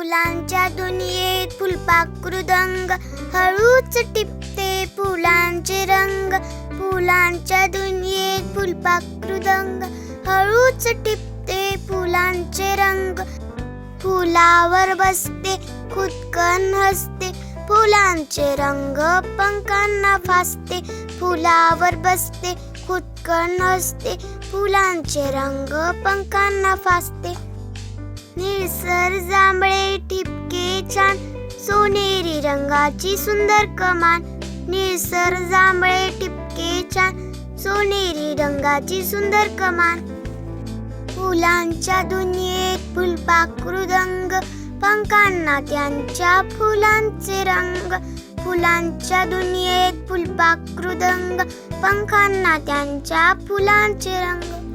फुलांच्या दुनियेत फुलपाखरूदंग हळूच टिपते फुलांचे रंग. फुलांच्या दुनियेत फुलपाखरूदंग हळूच टिपते फुलांचे रंग. फुलावर बसते खुदकन हसते. फुलांचे रंग पंखांना फासते. फुलावर बसते खुदकन हसते. फुलांचे रंग पंखांना फासते. निळसर जांभळे ठिपके छान. सोनेरी रंगाची सुंदर कमान. निळसर जांभळे ठिपके छान. सोनेरी रंगाची सुंदर कमान. फुलांच्या दुनियेत फुलपाखरूदंग पंखांना त्यांच्या फुलांचे रंग. फुलांच्या दुनियेत फुलपाखरूदंग पंखांना त्यांच्या फुलांचे रंग.